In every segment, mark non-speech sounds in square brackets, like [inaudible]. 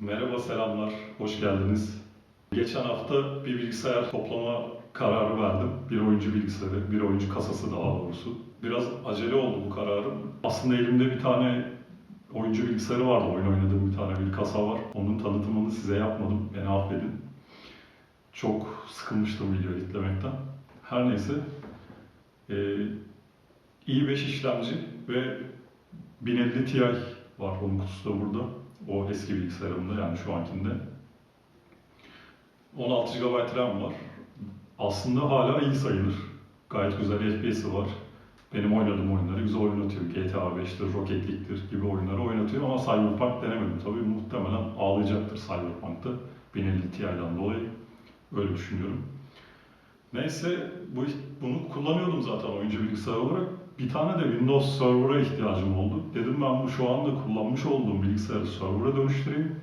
Merhaba, selamlar, hoş geldiniz. Geçen hafta bir bilgisayar toplama kararı verdim. Bir oyuncu bilgisayarı, bir oyuncu kasası daha doğrusu. Biraz acele oldu bu kararım. Aslında elimde bir tane oyuncu bilgisayarı vardı, oyun oynadığım bir tane bir kasa var. Onun tanıtımını size yapmadım, beni affedin. Çok sıkılmıştım video editlemekten. Her neyse, ee, i5 işlemci ve 1050 Ti var, onun kutusu da burada. O eski bilgisayarımda yani şu ankinde. 16 GB RAM var. Aslında hala iyi sayılır. Gayet güzel FPS'i var. Benim oynadığım oyunları güzel oynatıyor. GTA 5'tir, Rocket League'tir gibi oyunları oynatıyor ama Cyberpunk denemedim. Tabii muhtemelen ağlayacaktır Cyberpunk'ta. 1050 Ti'den dolayı. Öyle düşünüyorum. Neyse bu bunu kullanıyordum zaten oyuncu bilgisayar olarak. Bir tane de Windows Server'a ihtiyacım oldu. Dedim ben bu şu anda kullanmış olduğum bilgisayarı server'a dönüştüreyim.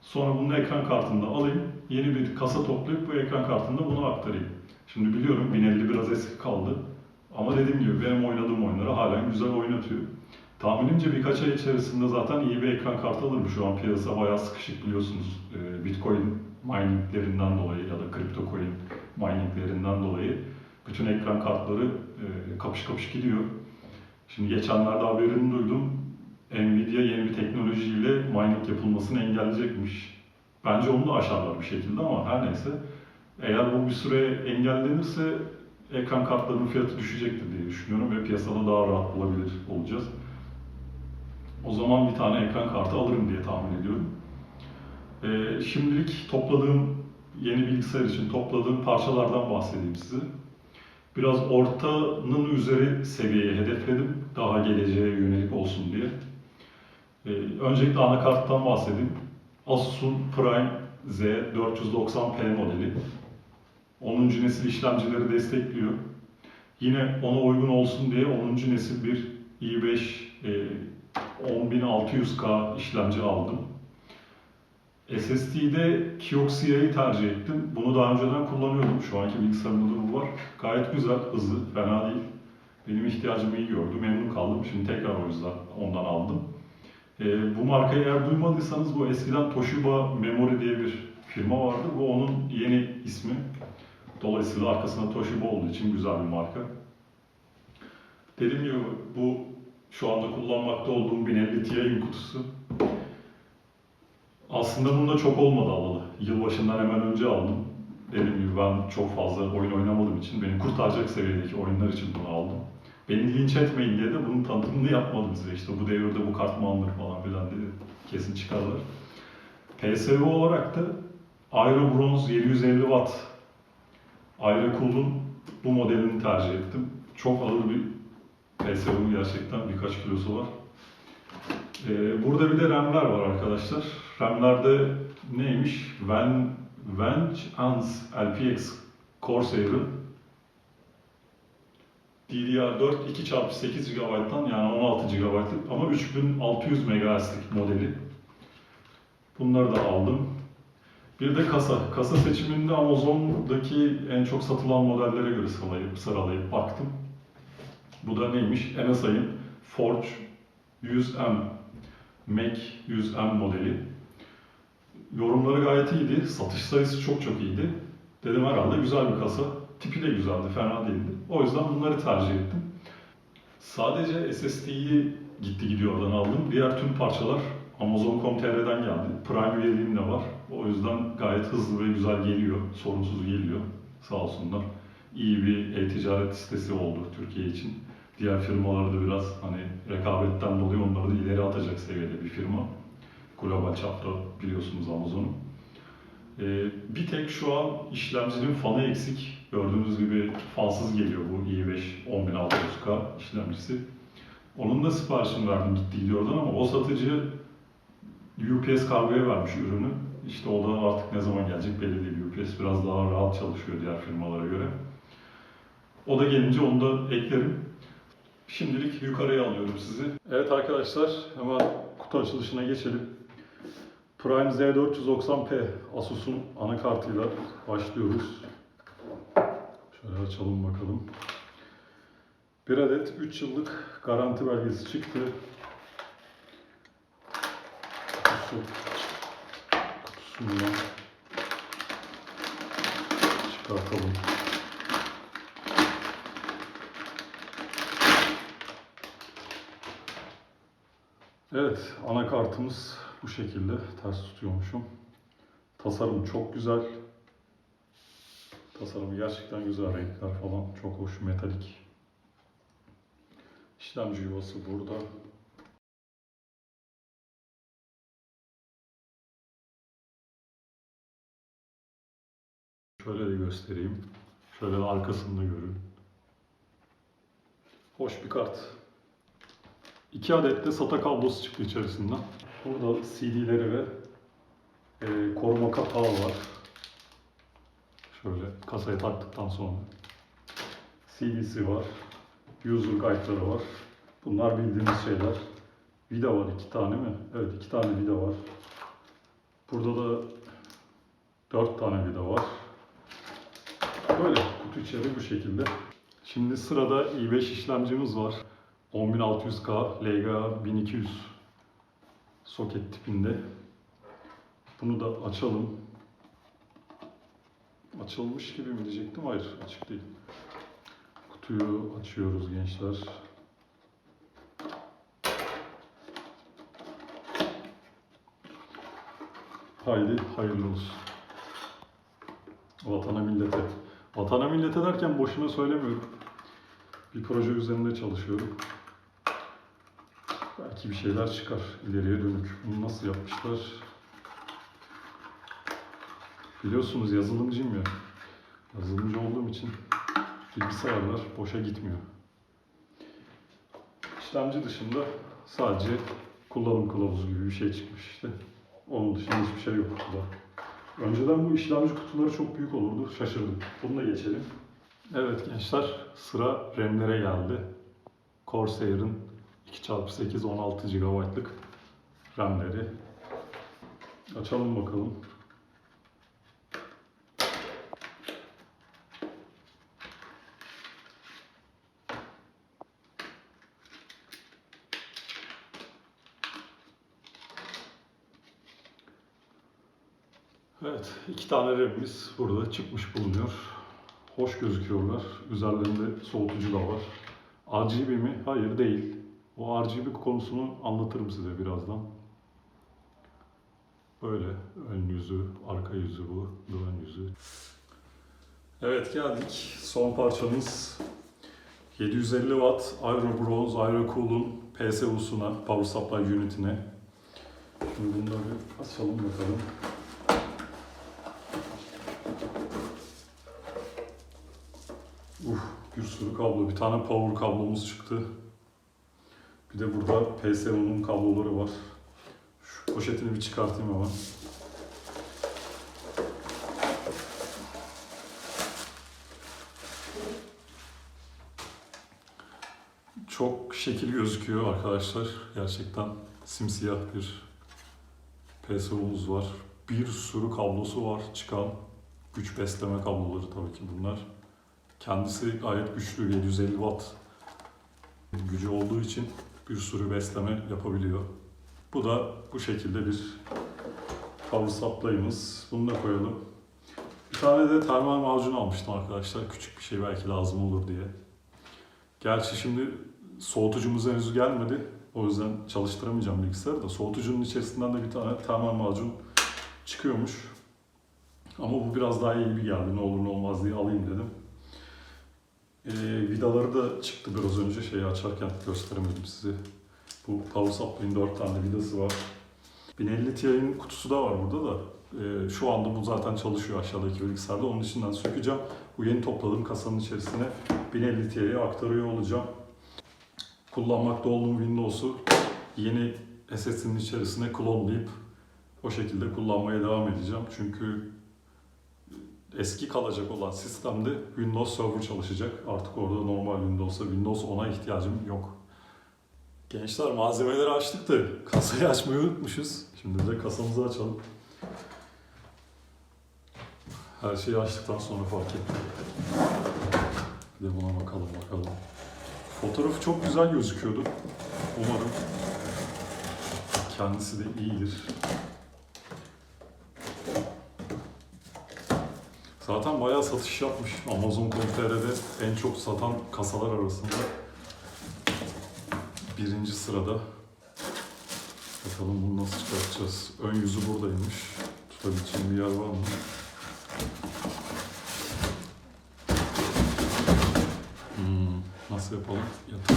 Sonra bunu ekran kartında alayım. Yeni bir kasa toplayıp bu ekran kartında bunu aktarayım. Şimdi biliyorum 1050 biraz eski kaldı. Ama dediğim gibi benim oynadığım oyunları halen güzel oynatıyor. Tahminimce birkaç ay içerisinde zaten iyi bir ekran kartı alırım. Şu an piyasa bayağı sıkışık biliyorsunuz. Ee, Bitcoin mininglerinden dolayı ya da kripto coin mininglerinden dolayı bütün ekran kartları e, kapış kapış gidiyor. Şimdi geçenlerde haberini duydum. Nvidia yeni bir teknolojiyle mining yapılmasını engelleyecekmiş. Bence onu da aşarlar bir şekilde ama her neyse. Eğer bu bir süre engellenirse ekran kartlarının fiyatı düşecektir diye düşünüyorum ve piyasada daha rahat bulabilir olacağız. O zaman bir tane ekran kartı alırım diye tahmin ediyorum. Ee, şimdilik topladığım, yeni bilgisayar için topladığım parçalardan bahsedeyim size. Biraz ortanın üzeri seviyeye hedefledim. Daha geleceğe yönelik olsun diye. Ee, öncelikle anakarttan bahsedeyim. Asus'un Prime Z490p modeli. 10. nesil işlemcileri destekliyor. Yine ona uygun olsun diye 10. nesil bir i5 e, 10600K işlemci aldım. SSD'de Kioxia'yı tercih ettim. Bunu daha önceden kullanıyordum. Şu anki bilgisayarımda da bu var. Gayet güzel, hızlı, fena değil. Benim ihtiyacımı iyi gördü, memnun kaldım. Şimdi tekrar o yüzden ondan aldım. Ee, bu markayı eğer duymadıysanız bu eskiden Toshiba Memory diye bir firma vardı. Bu onun yeni ismi. Dolayısıyla arkasında Toshiba olduğu için güzel bir marka. Dediğim gibi bu şu anda kullanmakta olduğum 1050 Ti'nin kutusu. Aslında bunda çok olmadı alalı. Yılbaşından hemen önce aldım. Dediğim gibi ben çok fazla oyun oynamadığım için beni kurtaracak seviyedeki oyunlar için bunu aldım. Beni linç etmeyin diye de bunun tanıtımını yapmadım size. İşte bu devirde bu kart mı alınır falan filan diye kesin çıkarlar. PSV olarak da Aero Bronze 750 Watt Aero Cool'un bu modelini tercih ettim. Çok ağır bir PSV gerçekten birkaç kilosu var. Ee, burada bir de RAM'ler var arkadaşlar. RAM'lerde neymiş? Ven, Vengeance LPX Corsair'ın DDR4 2x8 GB'dan yani 16 GB'lık ama 3600 MHz'lik modeli. Bunları da aldım. Bir de kasa. Kasa seçiminde Amazon'daki en çok satılan modellere göre sıralayıp, sıralayıp baktım. Bu da neymiş? MSI'ın Forge 100M Mac 100M modeli. Yorumları gayet iyiydi. Satış sayısı çok çok iyiydi. Dedim herhalde güzel bir kasa. Tipi de güzeldi, fena değildi. O yüzden bunları tercih ettim. Sadece SSD'yi gitti gidiyor oradan aldım. Diğer tüm parçalar Amazon.com.tr'den geldi. Prime üyeliğim de var. O yüzden gayet hızlı ve güzel geliyor. Sorunsuz geliyor. Sağ olsunlar. İyi bir e-ticaret sitesi oldu Türkiye için. Diğer firmaları da biraz hani rekabetten dolayı onları da ileri atacak seviyede bir firma. Global çapta biliyorsunuz Amazon'u. Ee, bir tek şu an işlemcinin fanı eksik. Gördüğünüz gibi fansız geliyor bu i5 10600K işlemcisi. Onun da siparişini verdim gitti gidiyor oradan ama o satıcı UPS kargoya vermiş ürünü. İşte o da artık ne zaman gelecek belli değil. UPS biraz daha rahat çalışıyor diğer firmalara göre. O da gelince onu da eklerim. Şimdilik yukarıya alıyorum sizi. Evet arkadaşlar hemen kutu açılışına geçelim. Prime Z490p Asus'un anakartıyla başlıyoruz. Şöyle açalım bakalım. Bir adet 3 yıllık garanti belgesi çıktı. Kutusu Kutusundan çıkartalım. Evet, anakartımız bu şekilde. Ters tutuyormuşum. Tasarım çok güzel. Tasarımı gerçekten güzel. Renkler falan çok hoş, metalik. İşlemci yuvası burada. Şöyle de göstereyim. Şöyle arkasını görün. Hoş bir kart. İki adet de SATA kablosu çıktı içerisinden. Burada CD'leri ve e, koruma kapağı var. Şöyle kasaya taktıktan sonra. CD'si var. User guide'ları var. Bunlar bildiğiniz şeyler. Vida var iki tane mi? Evet iki tane vida var. Burada da dört tane vida var. Böyle kutu içeri bu şekilde. Şimdi sırada i5 işlemcimiz var. 10600K LGA 1200 soket tipinde. Bunu da açalım. Açılmış gibi mi diyecektim? Hayır, açık değil. Kutuyu açıyoruz gençler. Haydi hayırlı olsun. Vatana millete. Vatana millete derken boşuna söylemiyorum. Bir proje üzerinde çalışıyorum. Belki bir şeyler çıkar ileriye dönük. Bunu nasıl yapmışlar? Biliyorsunuz yazılımcıyım ya. Yazılımcı olduğum için bilgisayarlar boşa gitmiyor. İşlemci dışında sadece kullanım kılavuzu gibi bir şey çıkmış işte. Onun dışında hiçbir şey yok kutuda. Önceden bu işlemci kutuları çok büyük olurdu. Şaşırdım. Bunu da geçelim. Evet gençler sıra RAM'lere geldi. Corsair'ın 2x8 16 GB'lık RAM'leri. Açalım bakalım. Evet, iki tane RAM'imiz burada çıkmış bulunuyor. Hoş gözüküyorlar. Üzerlerinde soğutucu da var. RGB mi? Hayır değil. O RGB konusunu anlatırım size birazdan. Böyle ön yüzü, arka yüzü bu, ön yüzü. Evet geldik. Son parçamız 750 Watt Aero Bronze Aero Cool'un PSU'suna, Power Supply Unit'ine. Şimdi bunları açalım bakalım. Uf, bir sürü kablo. Bir tane power kablomuz çıktı. Bir de burada PSU'nun kabloları var. Şu poşetini bir çıkartayım hemen. Çok şekil gözüküyor arkadaşlar. Gerçekten simsiyah bir PSU'muz var. Bir sürü kablosu var çıkan. Güç besleme kabloları tabii ki bunlar. Kendisi gayet güçlü, 750 watt gücü olduğu için bir sürü besleme yapabiliyor. Bu da bu şekilde bir power supply'ımız. Bunu da koyalım. Bir tane de termal macun almıştım arkadaşlar. Küçük bir şey belki lazım olur diye. Gerçi şimdi soğutucumuz henüz gelmedi. O yüzden çalıştıramayacağım bilgisayarı da. Soğutucunun içerisinden de bir tane termal macun çıkıyormuş. Ama bu biraz daha iyi bir geldi. Ne olur ne olmaz diye alayım dedim. Ee, vidaları da çıktı biraz önce şeyi açarken gösteremedim size. Bu Power Supply'in 4 tane vidası var. 1050 Ti'nin kutusu da var burada da. Ee, şu anda bu zaten çalışıyor aşağıdaki bilgisayarda. Onun içinden sökeceğim. Bu yeni topladığım kasanın içerisine 1050 Ti'yi aktarıyor olacağım. Kullanmakta olduğum Windows'u yeni SSD'nin içerisine klonlayıp o şekilde kullanmaya devam edeceğim. Çünkü eski kalacak olan sistemde Windows Server çalışacak. Artık orada normal Windows'a, Windows 10'a ihtiyacım yok. Gençler malzemeleri açtık da kasayı açmayı unutmuşuz. Şimdi de kasamızı açalım. Her şeyi açtıktan sonra fark ettim. Bir de buna bakalım bakalım. Fotoğrafı çok güzel gözüküyordu. Umarım kendisi de iyidir. Zaten bayağı satış yapmış. Amazon.com.tr'de en çok satan kasalar arasında birinci sırada. Bakalım bunu nasıl çıkartacağız. Ön yüzü buradaymış. Tutabileceğim bir yer var mı? Hmm, nasıl yapalım? Yatıralım.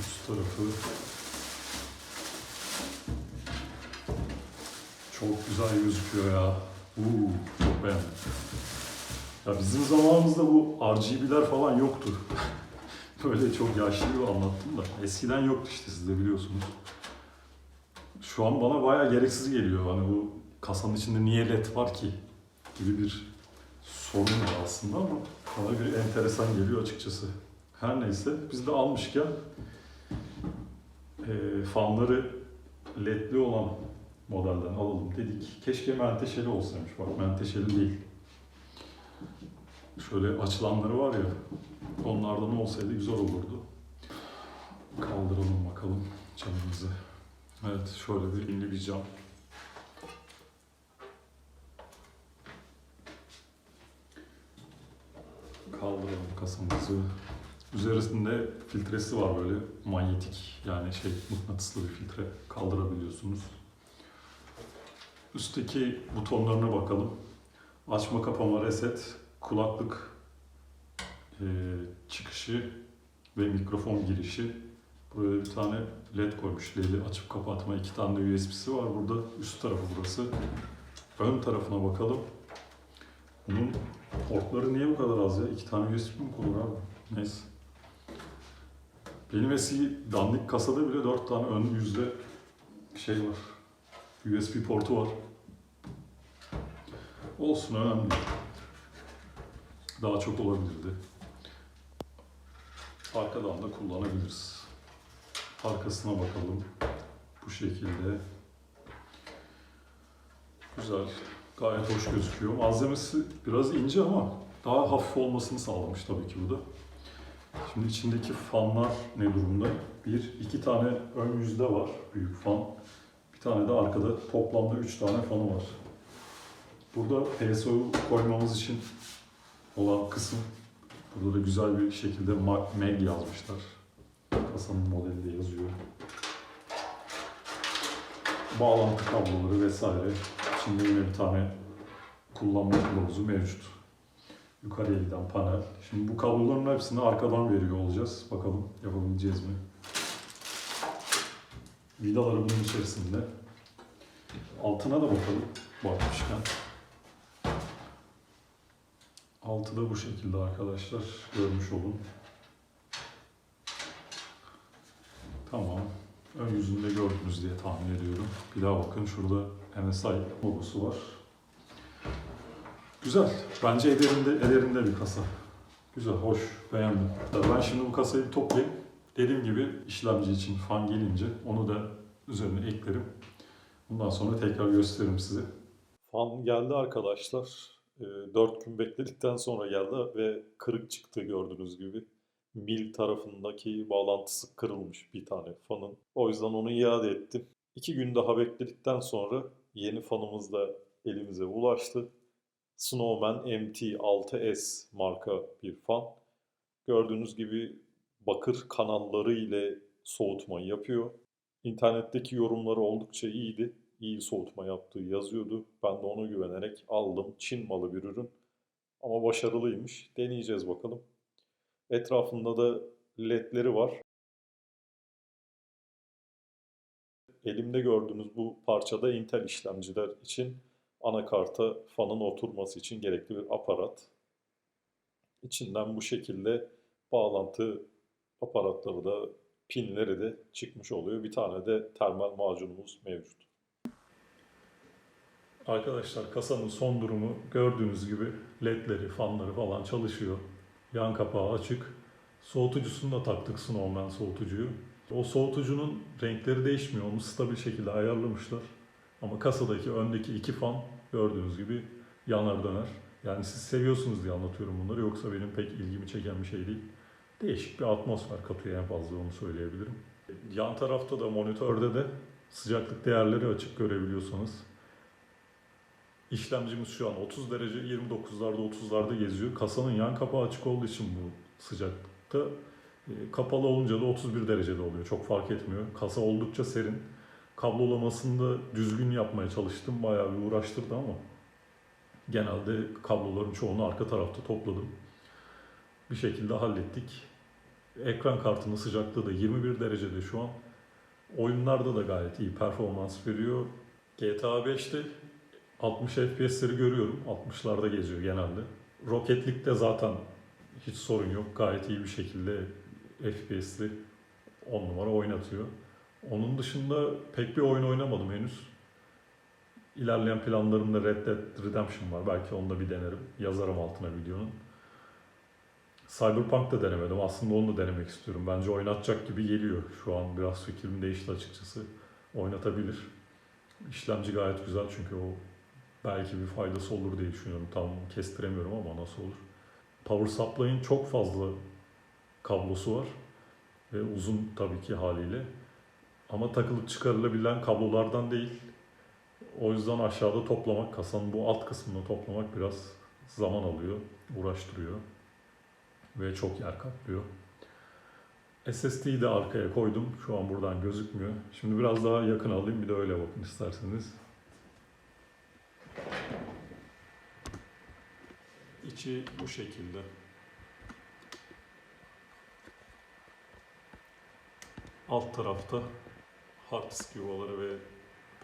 Üst tarafı. Çok güzel gözüküyor ya. Uuu, çok beğendim. Ya bizim zamanımızda bu RGB'ler falan yoktu. [laughs] Böyle çok yaşlı gibi anlattım da. Eskiden yoktu işte siz de biliyorsunuz. Şu an bana bayağı gereksiz geliyor. Hani bu kasanın içinde niye led var ki gibi bir sorun var aslında ama bana bir enteresan geliyor açıkçası. Her neyse biz de almışken e, fanları ledli olan modelden alalım dedik. Keşke menteşeli olsaymış. Bak menteşeli değil. Şöyle açılanları var ya, onlardan olsaydı güzel olurdu. Kaldıralım bakalım camımızı. Evet, şöyle bir ünlü bir cam. Kaldıralım kasamızı. Üzerinde filtresi var böyle manyetik yani şey mıknatıslı bir filtre kaldırabiliyorsunuz. Üstteki butonlarına bakalım. Açma kapama reset, kulaklık eee, çıkışı ve mikrofon girişi. Buraya bir tane led koymuş. LED'i açıp kapatma. iki tane de USB'si var burada. Üst tarafı burası. Ön tarafına bakalım. Bunun portları niye bu kadar az ya? İki tane USB mi kullanır abi? Neyse. Benim eski dandik kasada bile dört tane ön yüzde şey var. USB portu var. Olsun önemli. Daha çok olabilirdi. Arkadan da kullanabiliriz. Arkasına bakalım. Bu şekilde. Güzel. Gayet hoş gözüküyor. Malzemesi biraz ince ama daha hafif olmasını sağlamış tabii ki bu da. Şimdi içindeki fanlar ne durumda? Bir, iki tane ön yüzde var. Büyük fan. Bir tane de arkada toplamda üç tane fanı var. Burada PSO'yu koymamız için olan kısım burada da güzel bir şekilde MEG yazmışlar. Kasanın modeli de yazıyor. Bağlantı kabloları vesaire. Şimdi yine bir tane kullanma kılavuzu mevcut. Yukarıya giden panel. Şimdi bu kabloların hepsini arkadan veriyor olacağız. Bakalım yapabileceğiz mi? Vidaları bunun içerisinde. Altına da bakalım bakmışken. Altı da bu şekilde arkadaşlar. Görmüş olun. Tamam. Ön yüzünde gördünüz diye tahmin ediyorum. Bir daha bakın şurada MSI logosu var. Güzel. Bence ederinde, ederinde bir kasa. Güzel, hoş, beğendim. Ben şimdi bu kasayı toplayayım. Dediğim gibi işlemci için fan gelince onu da üzerine eklerim. Bundan sonra tekrar gösteririm size. Fan geldi arkadaşlar. 4 gün bekledikten sonra geldi ve kırık çıktı gördüğünüz gibi. Mil tarafındaki bağlantısı kırılmış bir tane fanın. O yüzden onu iade ettim. 2 gün daha bekledikten sonra yeni fanımız da elimize ulaştı. Snowman MT6S marka bir fan. Gördüğünüz gibi bakır kanalları ile soğutma yapıyor. İnternetteki yorumları oldukça iyiydi. İyi soğutma yaptığı yazıyordu. Ben de ona güvenerek aldım. Çin malı bir ürün. Ama başarılıymış. Deneyeceğiz bakalım. Etrafında da ledleri var. Elimde gördüğünüz bu parçada Intel işlemciler için anakarta fanın oturması için gerekli bir aparat. İçinden bu şekilde bağlantı aparatları da pinleri de çıkmış oluyor. Bir tane de termal macunumuz mevcut. Arkadaşlar kasanın son durumu gördüğünüz gibi ledleri, fanları falan çalışıyor. Yan kapağı açık. Soğutucusunu da taktık Snowman soğutucuyu. O soğutucunun renkleri değişmiyor. Onu stabil şekilde ayarlamışlar. Ama kasadaki öndeki iki fan gördüğünüz gibi yanar döner. Yani siz seviyorsunuz diye anlatıyorum bunları. Yoksa benim pek ilgimi çeken bir şey değil. Değişik bir atmosfer katıyor en fazla onu söyleyebilirim. Yan tarafta da monitörde de sıcaklık değerleri açık görebiliyorsanız. İşlemcimiz şu an 30 derece 29'larda 30'larda geziyor. Kasanın yan kapağı açık olduğu için bu sıcaklıkta e, kapalı olunca da 31 derecede oluyor. Çok fark etmiyor. Kasa oldukça serin. Kablolamasını da düzgün yapmaya çalıştım. Bayağı bir uğraştırdı ama genelde kabloların çoğunu arka tarafta topladım. Bir şekilde hallettik. Ekran kartının sıcaklığı da 21 derecede şu an. Oyunlarda da gayet iyi performans veriyor. GTA 5'te 60 FPS'leri görüyorum. 60'larda geziyor genelde. Rocket League'de zaten hiç sorun yok. Gayet iyi bir şekilde FPS'li 10 numara oynatıyor. Onun dışında pek bir oyun oynamadım henüz. İlerleyen planlarımda Red Dead Redemption var. Belki onu da bir denerim. Yazarım altına videonun. Cyberpunk da denemedim. Aslında onu da denemek istiyorum. Bence oynatacak gibi geliyor. Şu an biraz fikrim değişti açıkçası. Oynatabilir. İşlemci gayet güzel çünkü o belki bir faydası olur diye düşünüyorum. Tam kestiremiyorum ama nasıl olur. Power supply'ın çok fazla kablosu var. Ve uzun tabii ki haliyle. Ama takılıp çıkarılabilen kablolardan değil. O yüzden aşağıda toplamak, kasanın bu alt kısmını toplamak biraz zaman alıyor, uğraştırıyor. Ve çok yer kaplıyor. SSD'yi de arkaya koydum. Şu an buradan gözükmüyor. Şimdi biraz daha yakın alayım bir de öyle bakın isterseniz. İçi bu şekilde. Alt tarafta hard disk yuvaları ve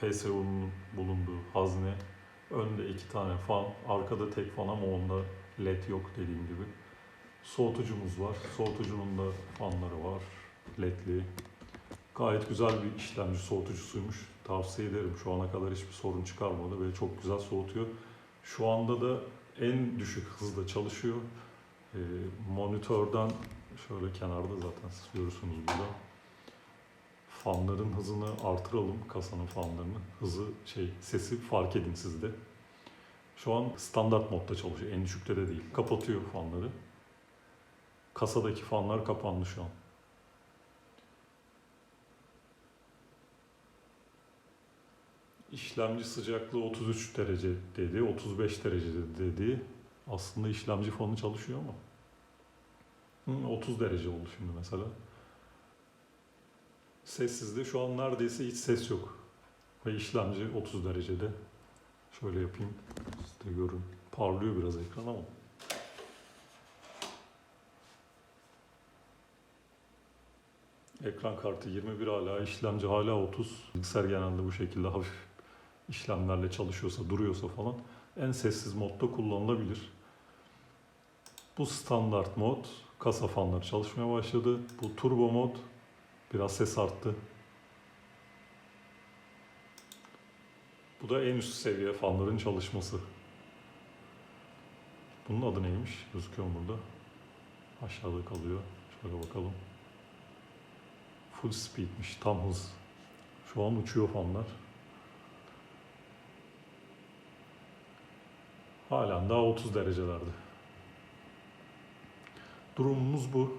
PSU'nun bulunduğu hazne. Önde iki tane fan, arkada tek fan ama onda led yok dediğim gibi. Soğutucumuz var. Soğutucunun da fanları var. Ledli. Gayet güzel bir işlemci soğutucusuymuş. Tavsiye ederim. Şu ana kadar hiçbir sorun çıkarmadı ve çok güzel soğutuyor. Şu anda da en düşük hızda çalışıyor. Ee, monitörden şöyle kenarda zaten siz görürsünüz burada. Fanların hızını artıralım kasanın fanlarını. Hızı şey sesi fark edin siz de. Şu an standart modda çalışıyor. En düşükte de değil. Kapatıyor fanları. Kasadaki fanlar kapandı şu an. İşlemci sıcaklığı 33 derece dedi, 35 derece dedi. Aslında işlemci fanı çalışıyor ama. Hı, 30 derece oldu şimdi mesela. Sessizde şu an neredeyse hiç ses yok. Ve işlemci 30 derecede. Şöyle yapayım. Siz de görün. Parlıyor biraz ekran ama. Ekran kartı 21 hala, işlemci hala 30. Bilgisayar genelde bu şekilde hafif işlemlerle çalışıyorsa, duruyorsa falan en sessiz modda kullanılabilir. Bu standart mod. Kasa fanları çalışmaya başladı. Bu turbo mod biraz ses arttı. Bu da en üst seviye fanların çalışması. Bunun adı neymiş? Gözüküyor burada? Aşağıda kalıyor. Şöyle bakalım. Full speedmiş, tam hız. Şu an uçuyor fanlar. Halen daha 30 derecelerde. Durumumuz bu.